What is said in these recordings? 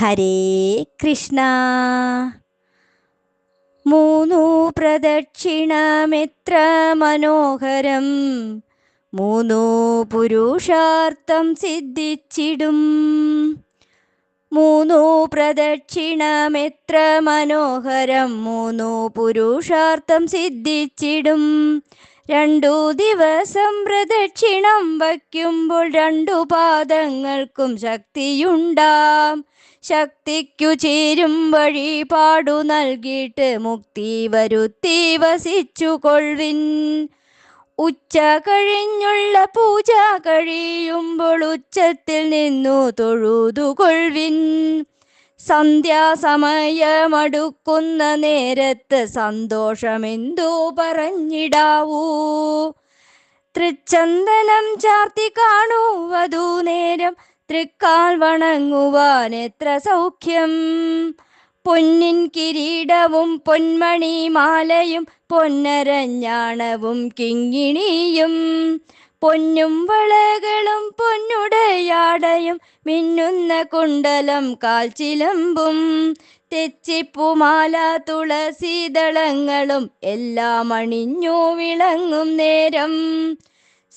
ഹരേ കൃഷ്ണ. മൂന്നു പ്രദക്ഷിണമെത്ര മനോഹരം. മൂന്നു പുരുഷാർത്ഥം സിദ്ധിച്ചിടും. മൂന്നു പ്രദക്ഷിണമെത്ര മനോഹരം. മൂന്നു പുരുഷാർത്ഥം സിദ്ധിച്ചിടും. രണ്ടു ദിവസം പ്രദക്ഷിണം വയ്ക്കുമ്പോൾ രണ്ടു പാദങ്ങൾക്കും ശക്തിയുണ്ടാം. ശക്തിക്കു ചേരും വഴിപാടു നൽകിയിട്ട് മുക്തി വരുത്തി വസിച്ചു കൊൾവിൻ. ഉച്ച കഴിഞ്ഞുള്ള പൂജ കഴിയുമ്പോൾ ഉച്ചത്തിൽ നിന്നു തൊഴുതുകൊൾവിൻ സന്ധ്യാസമയമടുക്കുന്ന നേരത്ത് സന്തോഷമെന്തു പറഞ്ഞിടാവൂ? തൃച്ചന്ദനം ചാർത്തി കാണുവതു നേരം തൃക്കാൽ വണങ്ങുവാൻ എത്ര സൗഖ്യം? പൊന്നിൻ കിരീടവും പൊന്മണി മാലയും പൊന്നരഞ്ഞാണവും കിങ്ങിണിയും. പൊന്നും വളകളും പൊന്നുടയാടയും മിന്നുന്ന കുണ്ടലം കാൽച്ചിലമ്പും തെച്ചിപ്പുമാല തുളസീതളങ്ങളും എല്ലാം അണിഞ്ഞു വിളങ്ങും നേരം.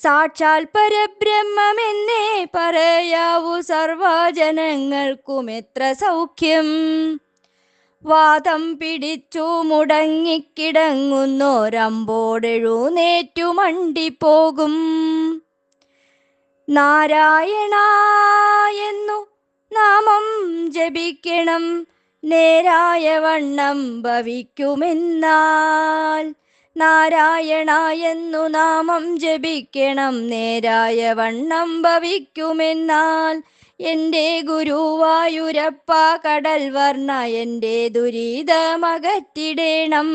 സാക്ഷാൽ പരബ്രഹ്മമെന്നേ പറയാവൂ സർവജനങ്ങൾക്കും എത്ര സൗഖ്യം. വാദം പിടിച്ചു മുടങ്ങിക്കിടങ്ങുന്നോരമ്പോടെഴുന്നേറ്റു മണ്ടിപ്പോകും. നാരായണ എന്നു നാമം ജപിക്കണം നേരായ വണ്ണം ഭവിക്കുമെന്നാൽ നാരായണ എന്നു നാമം ജപിക്കണം. നേരായ വണ്ണം ഭവിക്കുമെന്നാൽ എന്റെ ഗുരുവായൂരപ്പ കടൽ വർണ എന്റെ ദുരിതമകറ്റിടേണം.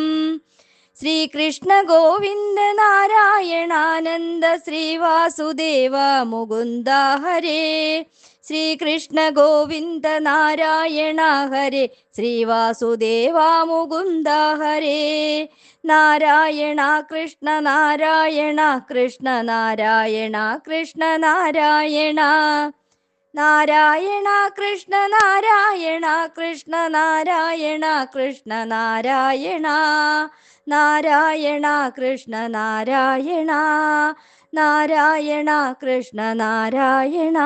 ശ്രീകൃഷ്ണ ഗോവിന്ദ നാരായണാനന്ദ ശ്രീവാസുദേവ മുകുന്ദ ഹരേ. ശ്രീകൃഷ്ണ ഗോവിന്ദ നാരായണ ഹരേ. ശ്രീവാസുദേവ മുകുന്ദ ഹരേ. നാരായണ കൃഷ്ണ നാരായണ കൃഷ്ണ നാരായണ കൃഷ്ണ നാരായണ. നാരായണ കൃഷ്ണ നാരായണ കൃഷ്ണ നാരായണ കൃഷ്ണ നാരായണ നാരായണ കൃഷ്ണ നാരായണ നാരായണ കൃഷ്ണ നാരായണ